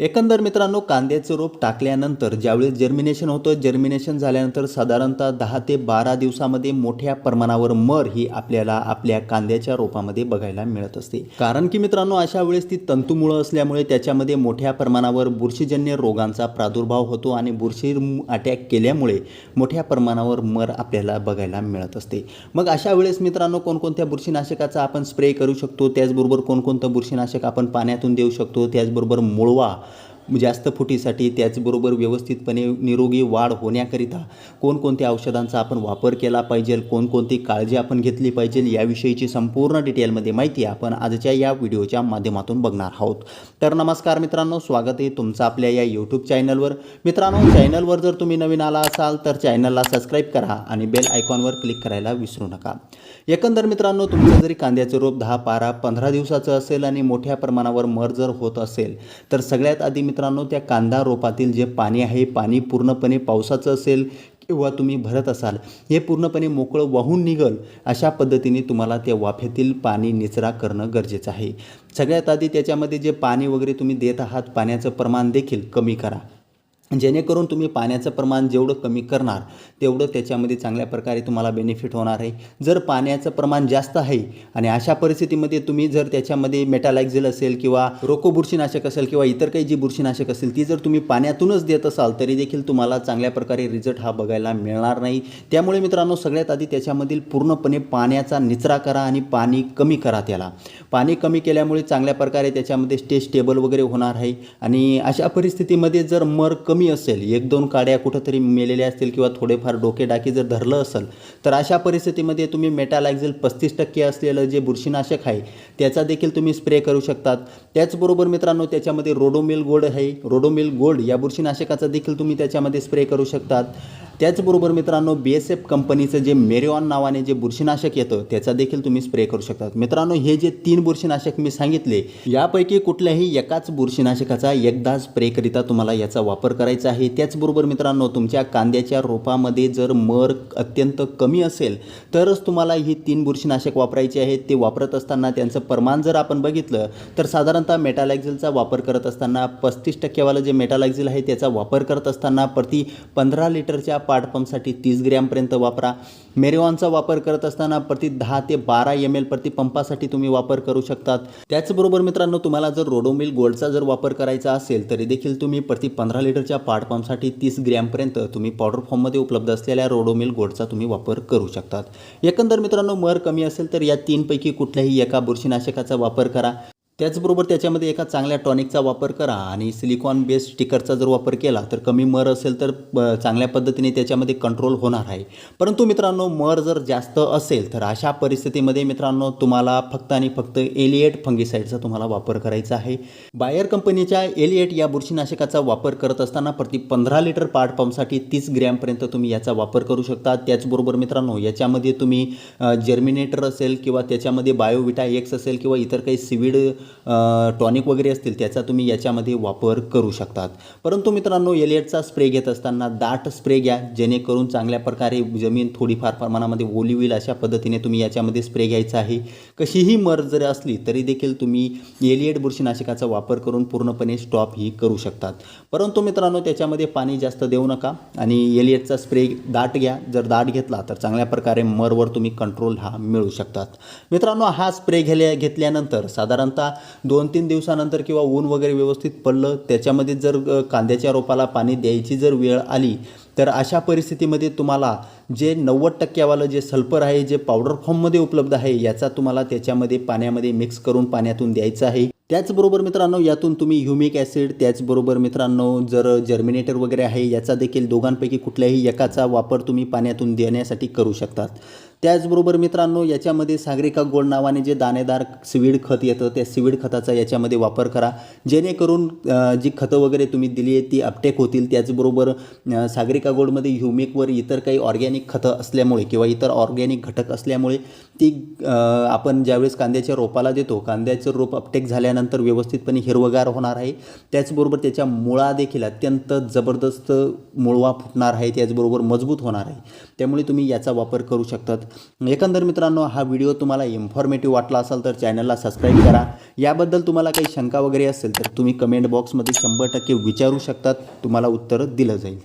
एकंदर मित्रांनो कांद्याचं रोप टाकल्यानंतर ज्यावेळेस जर्मिनेशन होतं जर्मिनेशन झाल्यानंतर साधारणतः दहा ते बारा दिवसामध्ये मोठ्या प्रमाणावर मर ही आपल्याला आपल्या कांद्याच्या रोपामध्ये बघायला मिळत असते. कारण की मित्रांनो अशा वेळेस ती तंतुमुळं असल्यामुळे त्याच्यामध्ये मोठ्या प्रमाणावर बुरशीजन्य रोगांचा प्रादुर्भाव होतो आणि बुरशी अटॅक केल्यामुळे मोठ्या प्रमाणावर मर आपल्याला बघायला मिळत असते. मग अशा वेळेस मित्रांनो कोणकोणत्या बुरशीनाशकाचा आपण स्प्रे करू शकतो? त्याचबरोबर कोणकोणतं बुरशीनाशक आपण पाण्यातून देऊ शकतो? त्याचबरोबर मुळवा जास्त फुटीसाठी त्याचबरोबर व्यवस्थितपणे निरोगी वाढ होण्याकरिता कोणकोणत्या औषधांचा आपण वापर केला पाहिजे कोणकोणती काळजी आपण घेतली पाहिजे याविषयीची संपूर्ण डिटेलमध्ये माहिती आपण आजच्या या व्हिडिओच्या माध्यमातून बघणार आहोत. तर नमस्कार मित्रांनो स्वागत आहे तुमचं आपल्या या यूट्यूब चॅनलवर मित्रांनो चॅनलवर जर तुम्ही नवीन आला असाल तर चॅनलला सबस्क्राईब करा आणि बेल आयकॉनवर क्लिक करायला विसरू नका. एकंदर मित्रांनो तुमचं जरी कांद्याचं रोप दहा बारा पंधरा दिवसाचं असेल आणि मोठ्या प्रमाणावर मर जर होत असेल तर सगळ्यात आधी मित्रांनो त्या कांदा रोपातील जे पाणी आहे पाणी पूर्णपणे पावसाचं असेल किंवा तुम्ही भरत असाल हे पूर्णपणे मोकळं वाहून निघल अशा पद्धतीने तुम्हाला त्या वाफेतील पाणी निचरा करणं गरजेचं आहे. सगळ्यात आधी त्याच्यामध्ये जे पाणी वगैरे तुम्ही देत आहात पाण्याचं प्रमाण देखील कमी करा. जेणेकरून तुम्ही पाण्याचं प्रमाण जेवढं कमी करणार तेवढं त्याच्यामध्ये चांगल्या प्रकारे तुम्हाला बेनिफिट होणार आहे. जर पाण्याचं प्रमाण जास्त आहे आणि अशा परिस्थितीमध्ये तुम्ही जर त्याच्यामध्ये मेटालाक्झिल असेल किंवा रोको बुरशीनाशक असेल किंवा इतर काही जी बुरशीनाशक असेल ती जर तुम्ही पाण्यातूनच देत असाल तरी देखील तुम्हाला चांगल्या प्रकारे रिझल्ट हा बघायला मिळणार नाही. त्यामुळे मित्रांनो सगळ्यात आधी त्याच्यामधील पूर्णपणे पाण्याचा निचरा करा आणि पाणी कमी करा त्याला. पाणी कमी केल्यामुळे चांगल्या प्रकारे त्याच्यामध्ये स्टेज टेबल वगैरे होणार आहे. आणि अशा परिस्थितीमध्ये जर मर कमी कमी असेल एक दोन काड्या कुठंतरी मेलेल्या असतील किंवा थोडेफार डोकेडाकी जर धरलं असेल तर अशा परिस्थितीमध्ये तुम्ही मेटालायझेल पस्तीस टक्के असलेलं जे बुरशीनाशक आहे त्याचा देखील तुम्ही स्प्रे करू शकतात. त्याचबरोबर मित्रांनो त्याच्यामध्ये रोडोमिल गोल्ड आहे. रोडोमिल गोल्ड या बुरशीनाशकाचा देखील तुम्ही त्याच्यामध्ये स्प्रे करू शकतात. त्याचबरोबर मित्रांनो बी एस एफ कंपनीचं जे मेरिऑन नावाने जे बुरशीनाशक येतं त्याचा देखील तुम्ही स्प्रे करू शकता मित्रांनो हे जे तीन बुरशीनाशक मी सांगितले यापैकी कुठल्याही एकाच बुरशीनाशकाचा एकदा स्प्रेकरिता तुम्हाला याचा वापर करायचा आहे. त्याचबरोबर मित्रांनो तुमच्या कांद्याच्या रोपामध्ये जर मर अत्यंत कमी असेल तरच तुम्हाला ही तीन बुरशीनाशक वापरायचे आहेत ते वापरत असताना त्यांचं प्रमाण जर आपण बघितलं तर साधारणतः मेटालॅक्झिलचा वापर करत असताना पस्तीस टक्केवालं जे मेटालॅक्झिल आहे त्याचा वापर करत असताना प्रति पंधरा लिटरच्या पाटपंपसाठी तीस ग्रॅमपर्यंत वापरा. मेरिऑनचा वापर करत असताना प्रति दहा ते बारा एम एल प्रति पंपासाठी तुम्ही वापर करू शकतात. त्याचबरोबर मित्रांनो तुम्हाला जर रोडोमिल गोल्डचा जर वापर करायचा असेल तरी देखील तुम्ही प्रति पंधरा लिटरच्या पाटपंपसाठी तीस ग्रॅमपर्यंत तुम्ही पावडर फॉर्ममध्ये उपलब्ध असलेल्या रोडोमिल गोल्डचा तुम्ही वापर करू शकतात. एकंदर मित्रांनो मर कमी असेल तर या तीनपैकी कुठल्याही एका बुरशीनाशकाचा वापर करा. त्याचबरोबर त्याच्यामध्ये एका चांगल्या टॉनिकचा वापर करा आणि सिलिकॉन बेस्ड स्टिकरचा जर वापर केला तर कमी मर असेल तर चांगल्या पद्धतीने त्याच्यामध्ये कंट्रोल होणार आहे. परंतु मित्रांनो मर जर जास्त असेल तर अशा परिस्थितीमध्ये मित्रांनो तुम्हाला फक्त आणि फक्त एलिएट फंगिसाईडचा तुम्हाला वापर करायचा आहे. बायर कंपनीच्या एलिएट या बुरशीनाशकाचा वापर करत असताना प्रति पंधरा लिटर पार्ट पंपसाठी तीस ग्रॅमपर्यंत तुम्ही याचा वापर करू शकता. त्याचबरोबर मित्रांनो याच्यामध्ये तुम्ही जर्मिनेटर असेल किंवा त्याच्यामध्ये बायोविटा एक्स असेल किंवा इतर काही सिविड टॉनिक वगैरे असतील त्याचा तुम्ही याच्यामध्ये वापर करू शकतात. परंतु मित्रांनो एलिएटचा स्प्रे घेत असताना दाट स्प्रे घ्या जेणेकरून चांगल्या प्रकारे जमीन थोडीफार प्रमाणामध्ये ओली होईल अशा पद्धतीने तुम्ही याच्यामध्ये स्प्रे घ्यायचा आहे. कशीही मर जर असली तरी देखील तुम्ही एलिएट बुरशीनाशकाचा वापर करून पूर्णपणे स्टॉप ही करू शकतात. परंतु मित्रांनो त्याच्यामध्ये पाणी जास्त देऊ नका आणि एलिएटचा स्प्रे दाट घ्या. जर दाट घेतला तर चांगल्या प्रकारे मरवर तुम्ही कंट्रोल हा मिळू शकतात. मित्रांनो हा स्प्रे घेल्या घेतल्यानंतर साधारणतः दोन तीन दिवसानंतर किंवा ऊन वगैरे व्यवस्थित पडलं त्याच्यामध्ये जर कांद्याच्या रोपाला पाणी द्यायची जर वेळ आली तर अशा परिस्थितीमध्ये तुम्हाला जे नव्वद टक्क्यावालं जे सल्फर आहे जे पावडर फॉर्ममध्ये उपलब्ध आहे याचा तुम्हाला त्याच्यामध्ये पाण्यामध्ये मिक्स करून पाण्यातून द्यायचं आहे. त्याचबरोबर मित्रांनो यातून तुम्ही ह्युमिक ॲसिड त्याचबरोबर मित्रांनो जर जर्मिनेटर वगैरे आहे याचा देखील दोघांपैकी कुठल्याही एकाचा वापर तुम्ही पाण्यातून देण्यासाठी करू शकतात. त्याचबरोबर मित्रांनो याच्यामध्ये सागरिका गोल्ड नावाने जे दाणेदार सिवीड खत येतं त्या सिवीड खताचा याच्यामध्ये वापर करा. जेणेकरून जी खतं वगैरे तुम्ही दिली आहे ती अपटेक होतील. त्याचबरोबर सागरिका गोल्डमध्ये ह्युमिकवर इतर काही ऑर्गॅनिक खतं असल्यामुळे किंवा इतर ऑर्गॅनिक घटक असल्यामुळे ती आपण ज्यावेळेस कांद्याच्या रोपाला देतो कांद्याचं रोप अपटेक झाल्यानंतर व्यवस्थितपणे हिरवगार होणार आहे. त्याचबरोबर त्याच्या मुळा देखील अत्यंत जबरदस्त मुळवा फुटणार आहे त्याचबरोबर मजबूत होणार आहे. त्यामुळे तुम्ही याचा वापर करू शकतात. एकंदर मित्रांनो हा व्हिडिओ तुम्हाला इन्फॉर्मेटिव्ह वाटला असेल तर चॅनलला सबस्क्राईब करा. याबद्दल तुम्हाला काही शंका वगैरे असेल तर तुम्ही कमेंट बॉक्समध्ये शंभर टक्के विचारू शकतात. तुम्हाला उत्तर दिलं जाईल.